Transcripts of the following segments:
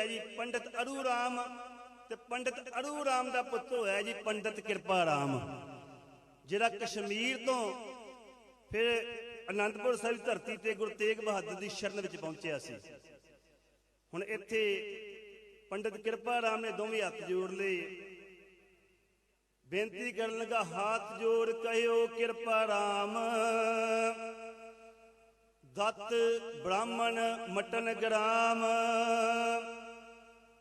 ਹੋਇਆ ਜੀ, ਪੰਡਤ ਅਰੂ ਰਾਮ ਤੇ ਪੰਡਤ ਅਰੂ ਰਾਮ ਦਾ ਪੁੱਤ ਹੋਇਆ ਜੀ, ਪੰਡਤ ਕਿਰਪਾ ਰਾਮ ਜਿਹੜਾ ਕਸ਼ਮੀਰ ਤੋਂ ਫਿਰ ਅਨੰਦਪੁਰ ਸਾਹਿਬ ਦੀ ਧਰਤੀ ਤੇ ਗੁਰੂ ਤੇਗ ਬਹਾਦਰ ਦੀ ਸ਼ਰਨ ਵਿੱਚ ਪਹੁੰਚਿਆ ਸੀ। ਹੁਣ ਇੱਥੇ ਪੰਡਤ ਕਿਰਪਾ ਰਾਮ ਨੇ ਦੋਵੇਂ ਹੱਥ ਜੋੜ ਲਏ। ਬੇਨਤੀ ਕਰਨ ਲੱਗਾ, ਹੱਥ ਜੋੜ ਕਹਿਓ ਕਿਰਪਾ ਰਾਮ ਦਤ ਬ੍ਰਾਹਮਣ ਮਟਨ ਗ੍ਰਾਮ।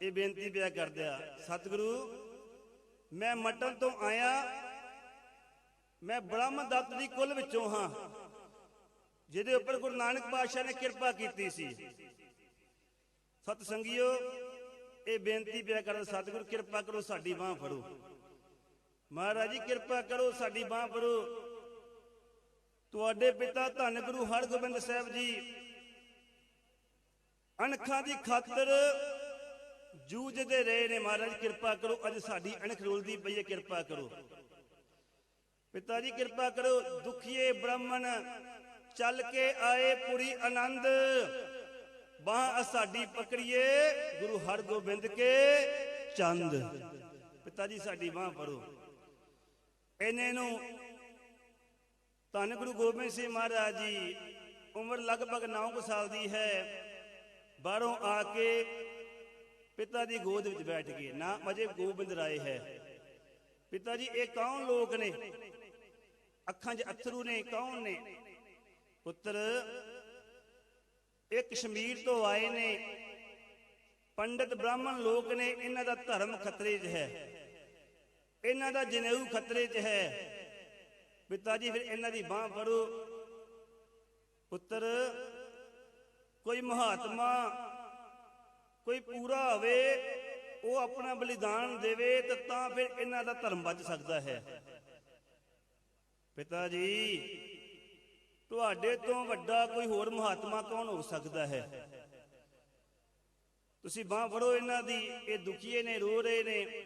ਇਹ ਬੇਨਤੀ ਪਿਆ ਕਰਦਿਆ ਸਤਿਗੁਰੂ, ਮੈਂ ਮਟਨ ਤੋਂ ਆਇਆ। ਮੈਂ ਬ੍ਰਹਮ ਦੱਤ ਦੀ ਕੁੱਲ ਵਿੱਚੋਂ ਹਾਂ। ਜਿਹਦੇ ਉੱਪਰ ਗੁਰੂ ਨਾਨਕ ਪਾਤਸ਼ਾਹ ਨੇ ਕਿਰਪਾ ਕੀਤੀ ਸੀ। ਸਤ ਸੰਗਿਓ ਇਹ ਬੇਨਤੀ ਪਿਆ ਕਰ ਸਤਿਗੁਰੂ ਕਿਰਪਾ ਕਰੋ, ਸਾਡੀ ਬਾਹ ਫੜੋ। ਮਹਾਰਾਜ ਜੀ, ਕਿਰਪਾ ਕਰੋ, ਸਾਡੀ ਬਾਹ ਫੜੋ। ਤੁਹਾਡੇ ਪਿਤਾ ਧੰਨ ਗੁਰੂ ਹਰਗੋਬਿੰਦ ਸਾਹਿਬ ਜੀ, ਅਣਖਾਂ ਦੀ ਖਾਤਰ ਜੂਝਦੇ ਰਹੇ ਨੇ ਮਹਾਰਾਜ, ਕਿਰਪਾ ਕਰੋ, ਅੱਜ ਸਾਡੀ ਅਣਖ ਰੁਲਦੀ ਪਈ ਹੈ, ਕਿਰਪਾ ਕਰੋ। ਪਿਤਾ ਜੀ, ਕਿਰਪਾ ਕਰੋ, ਦੁਖੀਏ ਬ੍ਰਾਹਮਣ, ਚੱਲ ਕੇ ਆਏ ਪੁਰੀ ਆਨੰਦ। ਬਾਹ ਸਾਡੀ ਪਕੜੀਏ, ਗੁਰੂ ਹਰਗੋਬਿੰਦ ਕੇ ਚੰਦ। ਪਿਤਾ ਜੀ, ਸਾਡੀ ਬਾਹ ਫੜੋ। ਇਹਨੇ ਨੂੰ ਧੰਨ ਗੁਰੂ ਗੋਬਿੰਦ ਸਿੰਘ ਮਹਾਰਾਜ ਜੀ, ਉਮਰ ਲਗਭਗ 9 ਸਾਲ ਦੀ ਹੈ। ਬਾਹਰੋਂ ਆ ਕੇ ਪਿਤਾ ਦੀ ਗੋਦ ਵਿੱਚ ਬੈਠ ਗਏ ਨਾ ਅਜੇ ਗੋਬਿੰਦ ਰਾਏ ਹੈ। ਪਿਤਾ ਜੀ, ਇਹ ਕੌਣ ਲੋਕ ਨੇ? ਅੱਖਾਂ 'ਚ ਅਥਰੂ ਨੇ, ਕੌਣ ਨੇ? ਪੁੱਤਰ, ਇਹ ਕਸ਼ਮੀਰ ਤੋਂ ਆਏ ਨੇ। ਪੰਡਿਤ ਬ੍ਰਾਹਮਣ ਲੋਕ ਨੇ, ਇਹਨਾਂ ਦਾ ਧਰਮ ਖਤਰੇ 'ਚ ਹੈ। ਇਹਨਾਂ ਦਾ ਜਨੇਊ ਖਤਰੇ 'ਚ ਹੈ। ਪਿਤਾ ਜੀ, ਫਿਰ ਇਹਨਾਂ ਦੀ ਬਾਹ ਫੜੋ। ਪੁੱਤਰ, ਕੋਈ ਮਹਾਤਮਾ ਕੋਈ ਪੂਰਾ ਹੋਵੇ, ਉਹ ਆਪਣਾ ਬਲੀਦਾਨ ਦੇਵੇ, ਤਾਂ ਤਾਂ ਫਿਰ ਇਹਨਾਂ ਦਾ ਧਰਮ ਬਚ ਸਕਦਾ ਹੈ। ਪਿਤਾ ਜੀ, ਤੁਹਾਡੇ ਤੋਂ ਵੱਡਾ ਕੋਈ ਹੋਰ ਮਹਾਤਮਾ ਕੌਣ ਹੋ ਸਕਦਾ ਹੈ? ਤੁਸੀਂ ਬਾਹ ਫੜੋ ਇਹਨਾਂ ਦੀ, ਇਹ ਦੁਖੀਏ ਨੇ, ਰੋ ਰਹੇ ਨੇ।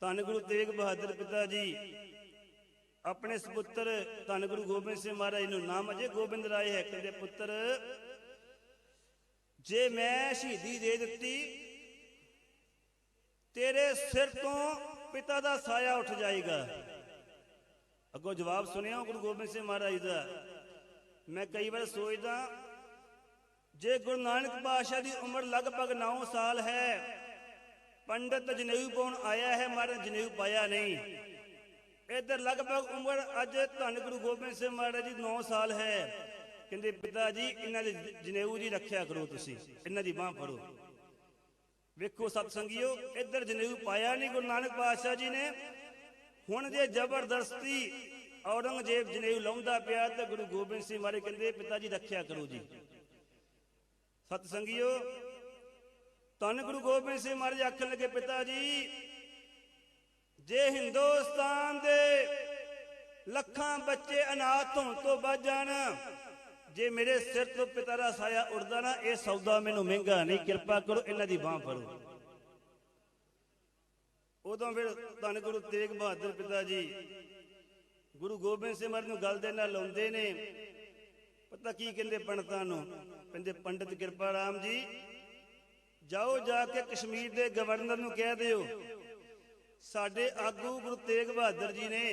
ਧੰਨ ਗੁਰੂ ਤੇਗ ਬਹਾਦਰ ਪਿਤਾ ਜੀ, ਆਪਣੇ ਸੁਪੁੱਤਰ ਧੰਨ ਗੁਰੂ ਗੋਬਿੰਦ ਸਿੰਘ ਮਹਾਰਾਜ ਨੂੰ ਨਾਮ ਅਜੇ ਗੋਬਿੰਦ ਰਾਏ ਹੈ ਕਹਿੰਦੇ ਪੁੱਤਰ ਜੇ ਮੈਂ ਸ਼ਹੀਦੀ ਦੇ ਦਿੱਤੀ, ਤੇਰੇ ਸਿਰ ਤੋਂ ਪਿਤਾ ਦਾ ਸਾਇਆ ਉੱਠ ਜਾਏਗਾ। ਅੱਗੋਂ ਜਵਾਬ ਸੁਣਿਆ ਗੁਰੂ ਗੋਬਿੰਦ ਸਿੰਘ ਮਹਾਰਾਜ ਦਾ। ਮੈਂ ਕਈ ਵਾਰ ਸੋਚਦਾ, ਜੇ ਗੁਰੂ ਨਾਨਕ ਪਾਤਸ਼ਾਹ ਦੀ ਉਮਰ ਲਗਭਗ 9 ਸਾਲ ਹੈ, ਪੰਡਤ ਜਨੇਊ ਪਾਉਣ ਆਇਆ ਹੈ, ਮਹਾਰਾਜ ਜਨੇਊ ਪਾਇਆ ਨਹੀਂ। ਇਧਰ ਲਗਭਗ ਉਮਰ ਅੱਜ ਧੰਨ ਗੁਰੂ ਗੋਬਿੰਦ ਸਿੰਘ ਮਹਾਰਾਜ ਜੀ 9 ਸਾਲ ਹੈ। ਕਹਿੰਦੇ, ਪਿਤਾ ਜੀ, ਇਹਨਾਂ ਦੇ ਜਨੇਊ ਦੀ ਰੱਖਿਆ ਕਰੋ ਤੁਸੀਂ। ਇਹਨਾਂ ਦੀ ਬਾਹ ਫੜੋ। ਵੇਖੋ ਸਤ ਸੰਗਿਓ ਇਧਰ ਜਨੇਊ ਪਾਇਆ ਨਹੀਂ ਗੁਰੂ ਨਾਨਕ ਪਾਤਸ਼ਾਹ ਜੀ ਨੇ। ਹੁਣ ਜੇ ਜ਼ਬਰਦਸਤੀ ਔਰੰਗਜ਼ੇਬ ਜਨੇਊ ਲਾਉਂਦਾ ਪਿਆ ਤਾਂ ਗੁਰੂ ਗੋਬਿੰਦ ਸਿੰਘ ਮਹਾਰਾਜ ਕਹਿੰਦੇ, ਪਿਤਾ ਜੀ, ਰੱਖਿਆ ਕਰੋ ਜੀ। ਸਤ ਸੰਗਿਓ ਧੰਨ ਗੁਰੂ ਗੋਬਿੰਦ ਸਿੰਘ ਮਹਾਰਾਜ ਆਖਣ ਲੱਗੇ, ਪਿਤਾ ਜੀ, ਜੇ ਹਿੰਦੁਸਤਾਨ ਦੇ ਲੱਖਾਂ ਬੱਚੇ ਅਨਾਥ ਹੋਣ ਤੋਂ ਬਚ ਜਾਣ ਜੇ ਮੇਰੇ ਸਿਰ ਤੋਂ ਪਿਤਾ ਦਾ ਸਾਇਆ ਉੜਦਾ ਨਾ, ਇਹ ਸੌਦਾ ਮੈਨੂੰ ਮਹਿੰਗਾ ਨਹੀਂ। ਕਿਰਪਾ ਕਰੋ, ਇਹਨਾਂ ਦੀ ਬਾਹ ਫੜੋ। ਉਦੋਂ ਫਿਰ ਧੰਨ ਗੁਰੂ ਤੇਗ ਬਹਾਦਰ ਪਿਤਾ ਜੀ ਗੁਰੂ ਗੋਬਿੰਦ ਸਿੰਘ ਮਹਾਰਾਜ ਨੂੰ ਗੱਲ ਦੇ ਨਾਲ ਲਾਉਂਦੇ ਨੇ। ਪਤਾ ਕੀ ਕਹਿੰਦੇ ਪੰਡਤਾਂ ਨੂੰ? ਕਹਿੰਦੇ, ਪੰਡਤ ਕਿਰਪਾ ਰਾਮ ਜੀ, ਜਾਓ ਜਾ ਕੇ ਕਸ਼ਮੀਰ ਦੇ ਗਵਰਨਰ ਨੂੰ ਕਹਿ ਦਿਓ। ਸਾਡੇ ਆਗੂ ਗੁਰੂ ਤੇਗ ਬਹਾਦਰ ਜੀ ਨੇ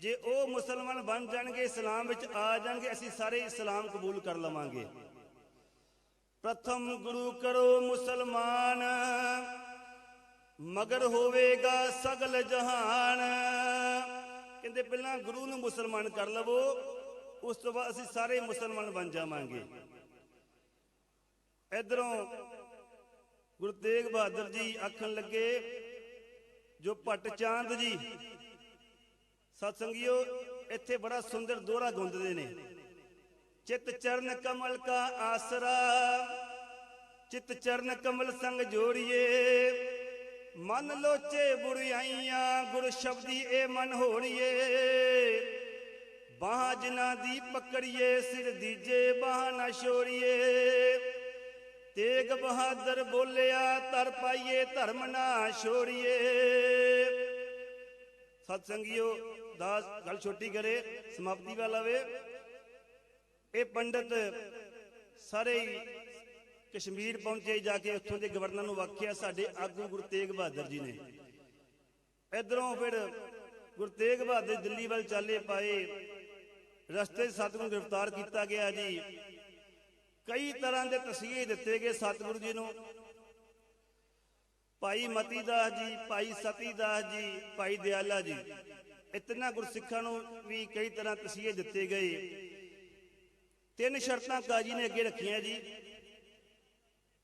ਜੇ ਉਹ ਮੁਸਲਮਾਨ ਬਣ ਜਾਣਗੇ, ਇਸਲਾਮ ਵਿੱਚ ਆ ਜਾਣਗੇ, ਅਸੀਂ ਸਾਰੇ ਇਸਲਾਮ ਕਬੂਲ ਕਰ ਲਵਾਂਗੇ। ਪ੍ਰਥਮ ਗੁਰੂ ਕਰੋ ਮੁਸਲਮਾਨ, ਮਗਰ ਹੋਵੇਗਾ ਸਗਲ ਜਹਾਨ। ਕਹਿੰਦੇ ਪਹਿਲਾਂ ਗੁਰੂ ਨੂੰ ਮੁਸਲਮਾਨ ਕਰ ਲਵੋ, ਉਸ ਤੋਂ ਬਾਅਦ ਅਸੀਂ ਸਾਰੇ ਮੁਸਲਮਾਨ ਬਣ ਜਾਵਾਂਗੇ। ਇਧਰੋਂ ਗੁਰੂ ਤੇਗ ਬਹਾਦਰ ਜੀ ਆਖਣ ਲੱਗੇ, ਜੋ ਭੱਟ ਚਾਂਦ ਜੀ ਸਤ ਸੰਗਿਓ ਇੱਥੇ ਬੜਾ ਸੁੰਦਰ ਦੋਹਰਾ ਗੁੰਦਦੇ ਨੇ। ਚਿਤ ਚਰਨ ਕਮਲ ਕਾ ਆਸਰਾ, ਚਿਤ ਚਰਨ ਕਮਲ ਸੰਗ ਜੋੜੀਏ। ਮਨ ਲੋਚੇ ਬੁਰੀਆਈਆਂ ਗੁਰ ਸ਼ਬਦੀ ਏ ਮਨ ਹੋੜੀਏ ਬਾਹ ਜਿਨ੍ਹਾਂ ਦੀ ਪਕੜੀਏ, ਸਿਰ ਦੀਜੇ ਬਾਹ ਨਾ ਛੋੜੀਏ। ਤੇਗ ਬਹਾਦਰ ਬੋਲਿਆ, ਤਰ ਪਾਈਏ, ਧਰਮ ਨਾ ਛੋੜੀਏ। ਸਤ ਸੰਗਿਓ ਦਾਸ ਗੱਲ ਛੋਟੀ ਕਰੇ, ਸਮਾਪਤੀ ਵਾਲਾ ਵੇ। ਇਹ ਪੰਡਤ ਸਾਰੇ ਹੀ ਕਸ਼ਮੀਰ ਪਹੁੰਚੇ ਜਾ ਕੇ ਉੱਥੋਂ ਦੇ ਗਵਰਨਰ ਨੂੰ ਵਾਕਿਆ ਸਾਡੇ ਆਗੂ ਗੁਰੂ ਤੇਗ ਬਹਾਦਰ ਜੀ ਨੇ। ਇਧਰੋਂ ਫਿਰ ਗੁਰੂ ਤੇਗ ਬਹਾਦਰ ਦਿੱਲੀ ਵੱਲ ਚਾਲੇ ਪਾਏ। ਰਸਤੇ 'ਚ ਸਤਿਗੁਰੂ ਗ੍ਰਿਫਤਾਰ ਕੀਤਾ ਗਿਆ ਜੀ। ਕਈ ਤਰ੍ਹਾਂ ਦੇ ਤਸੀਹੇ ਦਿੱਤੇ ਗਏ ਸਤਿਗੁਰੂ ਜੀ ਨੂੰ। ਭਾਈ ਮਤੀ ਦਾਸ ਜੀ, ਭਾਈ ਸਤੀ ਦਾਸ ਜੀ, ਭਾਈ ਦਿਆਲਾ ਜੀ। ਇਤਨਾ ਗੁਰਸਿੱਖਾਂ ਨੂੰ ਵੀ ਕਈ ਤਰ੍ਹਾਂ ਤਸੀਹੇ ਦਿੱਤੇ ਗਏ। ਤਿੰਨ ਸ਼ਰਤਾਂ ਕਾਜੀ ਨੇ ਅੱਗੇ ਰੱਖੀਆਂ ਜੀ।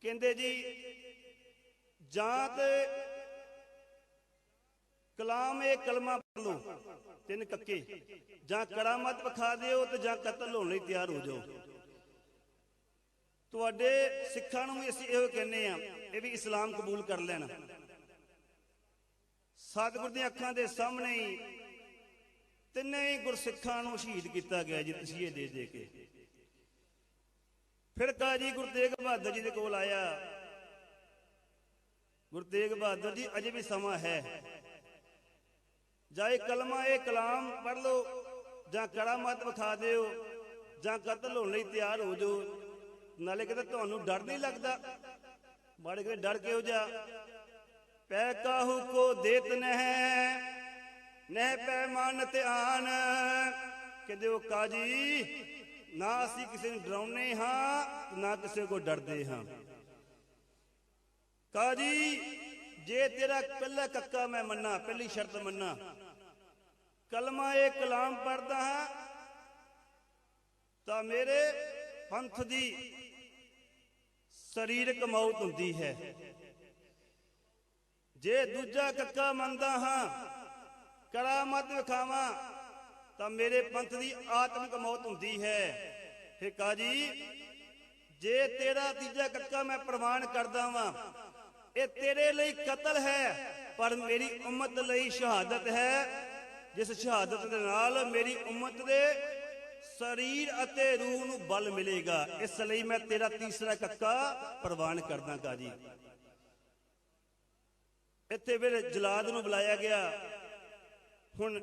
ਕਹਿੰਦੇ ਜੀ ਜਾਂ ਤੇ ਕਲਾਮ ਇਹ ਕਲਮਾ ਪੜ ਲਓ, ਤਿੰਨ ਕੱਕੇ। ਜਾਂ ਕਰਾਮਤ ਵਿਖਾ ਦਿਓ ਤੇ ਜਾਂ ਕਤਲ ਹੋਣ ਲਈ ਤਿਆਰ ਹੋ ਜਾਓ। ਤੁਹਾਡੇ ਸਿੱਖਾਂ ਨੂੰ ਵੀ ਅਸੀਂ ਇਹੋ ਕਹਿੰਦੇ ਆ ਇਹ ਵੀ ਇਸਲਾਮ ਕਬੂਲ ਕਰ ਲੈਣ। ਸਤਿਗੁਰ ਦੀਆਂ ਅੱਖਾਂ ਦੇ ਸਾਹਮਣੇ ਹੀ ਤਿੰਨੇ ਹੀ ਗੁਰਸਿੱਖਾਂ ਨੂੰ ਸ਼ਹੀਦ ਕੀਤਾ ਗਿਆ ਜੀ ਤਸੀਹੇ ਦੇ ਦੇ ਕੇ। ਫਿਰ ਕਾਜੀ ਗੁਰੂ ਤੇਗ ਬਹਾਦਰ ਜੀ ਦੇ ਕੋਲ ਆਇਆ। ਗੁਰੂ ਤੇਗ ਬਹਾਦਰ ਜੀ, ਅਜੇ ਵੀ ਸਮਾਂ ਹੈ। ਜਾਂ ਇਹ ਕਲਮਾ, ਇਹ ਕਲਾਮ ਪੜ ਲਓ, ਜਾਂ ਕਰਾਮਤ ਵਿਖਾ ਦਿਓ, ਜਾਂ ਕਤਲ ਹੋਣ ਲਈ ਤਿਆਰ ਹੋ ਜਾਓ ਨਾਲੇ ਕਹਿੰਦਾ ਤੁਹਾਨੂੰ ਡਰ ਨਹੀਂ ਲੱਗਦਾ? ਮਾੜੇ ਕਹਿੰਦੇ, ਡਰ ਕਿਉਂ ਜਾ ਪੈ ਕਾਹੂ ਕੋ ਦੇਤ ਨਹਿ ਨਹਿ ਪੈਮਾਨ ਧਿਆਨ ਕਹਿੰਦੇ ਉਹ ਕਾਜੀ, ਨਾ ਅਸੀਂ ਕਿਸੇ ਨੂੰ ਡਰਾਉਨੇ ਹਾਂ ਤੇ ਨਾ ਕਿਸੇ ਕੋ ਡਰਦੇ ਹਾਂ। ਕਾਜੀ, ਜੇ ਤੇਰਾ ਪਹਿਲਾ ਕੱਕਾ ਮੈਂ ਮੰਨਾ, ਪਹਿਲੀ ਸ਼ਰਤ ਮੰਨਾ। ਕਲਮਾ ਇਹ ਕਲਾਮ ਪੜਦਾ ਹਾਂ ਤਾਂ ਮੇਰੇ ਪੰਥ ਦੀ ਸਰੀਰਕ ਮੌਤ ਹੁੰਦੀ ਹੈ। ਜੇ ਦੂਜਾ ਕੱਕਾ ਮੰਨਦਾ ਹਾਂ, ਕਰਾਮਤ ਵਿਖਾਵਾਂ, ਤਾਂ ਮੇਰੇ ਪੰਥ ਦੀ ਆਤਮਿਕ ਮੌਤ ਹੁੰਦੀ ਹੈ। ਫੇ ਕਾਜੀ, ਜੇ ਤੇਰਾ ਤੀਜਾ ਕੱਕਾ ਮੈਂ ਪ੍ਰਮਾਣ ਕਰਦਾ ਵਾਂ, ਇਹ ਤੇਰੇ ਲਈ ਕਤਲ ਹੈ, ਪਰ ਮੇਰੀ ਉਮਤ ਲਈ ਸ਼ਹਾਦਤ ਹੈ। ਜਿਸ ਸ਼ਹਾਦਤ ਦੇ ਨਾਲ ਮੇਰੀ ਉਮਤ ਦੇ ਸਰੀਰ ਅਤੇ ਰੂਹ ਨੂੰ ਬਲ ਮਿਲੇਗਾ। ਇਸ ਲਈ ਮੈਂ ਤੇਰਾ ਤੀਸਰਾ ਕੱਕਾ ਪ੍ਰਵਾਨ ਕਰਦਾ ਕਾਜੀ ਇੱਥੇ ਫਿਰ ਜਲਾਦ ਨੂੰ ਬੁਲਾਇਆ ਗਿਆ। ਹੁਣ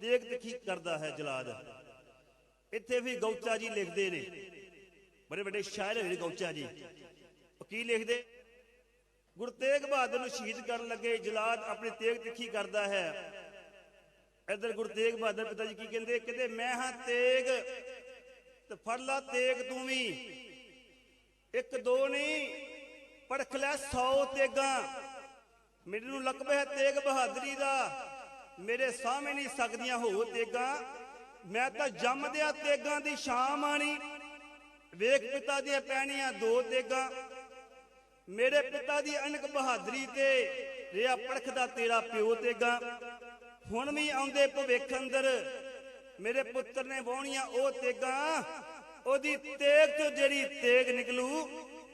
ਦੇਖ ਤੇ ਕਰਦਾ ਹੈ ਜਲਾਦ। ਇੱਥੇ ਵੀ ਗੌਚਾ ਜੀ ਲਿਖਦੇ ਨੇ। ਬੜੇ ਵੱਡੇ ਸ਼ਾਇਰ ਹੋਏ ਨੇ ਗੌਚਾ ਜੀ। ਉਹ ਕੀ ਲਿਖਦੇ? ਗੁਰੂ ਤੇਗ ਬਹਾਦਰ ਨੂੰ ਸ਼ਹੀਦ ਕਰਨ ਲੱਗੇ ਜਲਾਦ ਆਪਣੀ ਤੇਗ ਤਿੱਖੀ ਕਰਦਾ ਹੈ। ਇਧਰ ਗੁਰੂ ਤੇਗ ਬਹਾਦਰ ਪਿਤਾ ਜੀ ਕੀ ਕਹਿੰਦੇ? ਕਹਿੰਦੇ, ਮੈਂ ਹਾਂ ਤੇਗ, ਤੇ ਫੜ ਲਾ ਤੇਗ ਤੂੰ ਵੀ। ਇੱਕ ਦੋ ਨਹੀਂ ਪੜਖ ਲੈ 100 ਤੇਗਾਂ। ਮੇਰੇ ਨੂੰ ਲਕਬ ਹੈ ਤੇਗ ਬਹਾਦਰੀ ਦਾ। ਮੇਰੇ ਸਾਹਮਣੇ ਨਹੀਂ ਸਕਦੀਆਂ ਹੋ ਤੇਗਾਂ। ਮੈਂ ਤਾਂ ਜੰਮਦਿਆਂ ਤੇਗਾਂ ਦੀ ਸ਼ਾਮ ਆਣੀ। ਵੇਖ ਪਿਤਾ ਦੀਆਂ ਪੈਣੀਆਂ ਦੋ ਤੇਗਾਂ। ਮੇਰੇ ਪਿਤਾ ਦੀ ਅਣਖ ਬਹਾਦਰੀ ਤੇ ਰਿਆ ਪੜਖਦਾ ਤੇਰਾ ਪਿਓ ਤੇਗਾ। ਹੁਣ ਵੀ ਆਉਂਦੇ ਭਵਿੱਖ ਅੰਦਰ। ਮੇਰੇ ਪੁੱਤਰ ਨੇ ਵਾਹੁਣੀਆਂ ਉਹ ਤੇਗਾ, ਉਹਦੀ ਤੇਗ ਤੋਂ ਜਿਹੜੀ ਤੇਗ ਨਿਕਲੂ,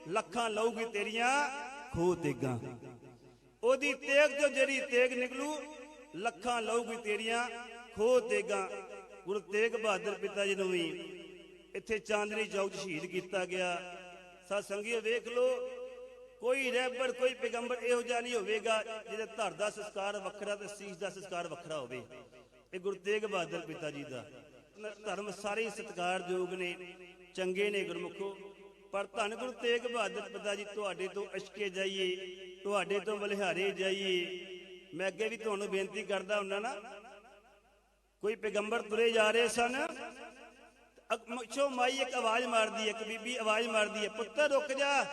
ਲੱਖਾਂ ਲਊਗੀ ਤੇਰੀਆਂ ਖੋ ਤੇਗਾ। ਉਹਦੀ ਤੇਗ ਤੋਂ ਜਿਹੜੀ ਤੇਗ ਨਿਕਲੂ, ਲੱਖਾਂ ਲਊਗੀ ਤੇਰੀਆਂ ਖੋ ਤੇਗਾ। ਗੁਰੂ ਤੇਗ ਬਹਾਦਰ ਪਿਤਾ ਜੀ ਨੂੰ ਵੀ ਇੱਥੇ ਚਾਂਦਨੀ ਚੌਕ ਸ਼ਹੀਦ ਕੀਤਾ ਗਿਆ। ਸਤ ਸੰਗੀਓ ਵੇਖ ਲੋ ਕੋਈ ਰਹਿਬਰ ਕੋਈ ਪੈਗੰਬਰ ਇਹੋ ਜਿਹਾ ਨਹੀਂ ਹੋਵੇਗਾ ਜਿਹਦੇ ਧਰ ਦਾ ਸੰਸਕਾਰ ਵੱਖਰਾ ਤੇ ਸੀਸ ਦਾ ਸੰਸਕਾਰ ਵੱਖਰਾ ਹੋਵੇ। ਇਹ ਗੁਰੂ ਤੇਗ ਬਹਾਦਰ ਪਿਤਾ ਜੀ ਦਾ। ਧਰਮ ਸਾਰੇ ਸਤਿਕਾਰਯੋਗ ਨੇ, ਚੰਗੇ ਨੇ ਗੁਰਮੁਖੋ। ਪਰ ਧੰਨ ਗੁਰੂ ਤੇਗ ਬਹਾਦਰ ਪਿਤਾ ਜੀ, ਤੁਹਾਡੇ ਤੋਂ ਅਸ਼ਕੇ ਜਾਈਏ, ਤੁਹਾਡੇ ਤੋਂ ਬਲਿਹਾਰੇ ਜਾਈਏ। ਮੈਂ ਅੱਗੇ ਵੀ ਤੁਹਾਨੂੰ ਬੇਨਤੀ ਕਰਦਾ ਹੁੰਦਾ ਨਾ, ਕੋਈ ਪੈਗੰਬਰ ਤੁਰੇ ਜਾ ਰਹੇ ਸਨ ਮੁੱਛੋਂ ਮਾਈ ਇੱਕ ਆਵਾਜ਼ ਮਾਰਦੀ ਹੈ, ਇੱਕ ਬੀਬੀ ਆਵਾਜ਼ ਮਾਰਦੀ ਹੈ, ਪੁੱਤਰ ਰੁਕ ਜਾ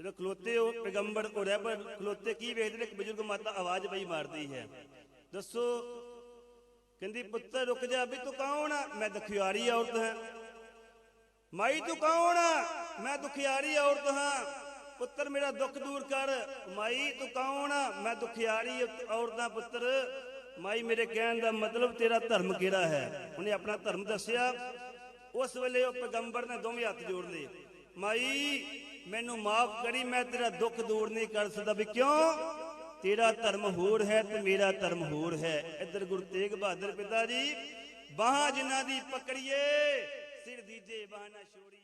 ਜਦੋਂ ਖਲੋਤੇ ਹੋ ਪੈਗੰਬਰ ਕੋ ਰਹਿਬਰ ਖਲੋਤੇ, ਕੀ ਵੇਖਦੇ ਨੇ? ਇੱਕ ਬਜ਼ੁਰਗ ਮਾਤਾ ਆਵਾਜ਼ ਬਈ ਮਾਰਦੀ ਹੈ। ਦੱਸੋ, ਕਹਿੰਦੀ, ਪੁੱਤਰ ਰੁਕ ਜਾ, ਵੀ ਤੂੰ ਕੌਣ ਆ? ਮੈਂ ਦੁਖਿਆਰੀ ਔਰਤ ਹਾਂ। ਮਾਈ, ਤੂੰ ਕੌਣ ਆ? ਮੈਂ ਦੁਖਿਆਰੀ ਔਰਤ ਹਾਂ। ਪੁੱਤਰ, ਮੇਰਾ ਦੁੱਖ ਦੂਰ ਕਰ। ਮਾਈ, ਤੂੰ ਕੌਣ ਆ? ਮੈਂ ਦੁਖਿਆਰੀ ਔਰਤ ਹਾਂ, ਪੁੱਤਰ। ਮਾਈ, ਮੇਰੇ ਕਹਿਣ ਦਾ ਮਤਲਬ ਤੇਰਾ ਧਰਮ ਕਿਹੜਾ ਹੈ? ਉਹਨੇ ਆਪਣਾ ਧਰਮ ਦੱਸਿਆ। ਉਸ ਵੇਲੇ ਉਹ ਪੈਗੰਬਰ ਨੇ ਦੋਵੇਂ ਹੱਥ ਜੋੜ ਲਏ। ਮਾਈ, ਮੈਨੂੰ ਮਾਫ ਕਰੀ, ਮੈਂ ਤੇਰਾ ਦੁੱਖ ਦੂਰ ਨਹੀਂ ਕਰ ਸਕਦਾ। ਵੀ ਕਿਉਂ? ਤੇਰਾ ਧਰਮ ਹੋਰ ਹੈ ਤੇ ਮੇਰਾ ਧਰਮ ਹੋਰ ਹੈ। ਇੱਧਰ ਗੁਰੂ ਤੇਗ ਬਹਾਦਰ ਪਿਤਾ ਜੀ, ਬਾਹਾਂ ਜਿਨ੍ਹਾਂ ਦੀ ਪਕੜੀਏ, ਸਿਰ ਦੀਜੇ ਬਾਹਾਂ ਨਾ ਛੋੜੀ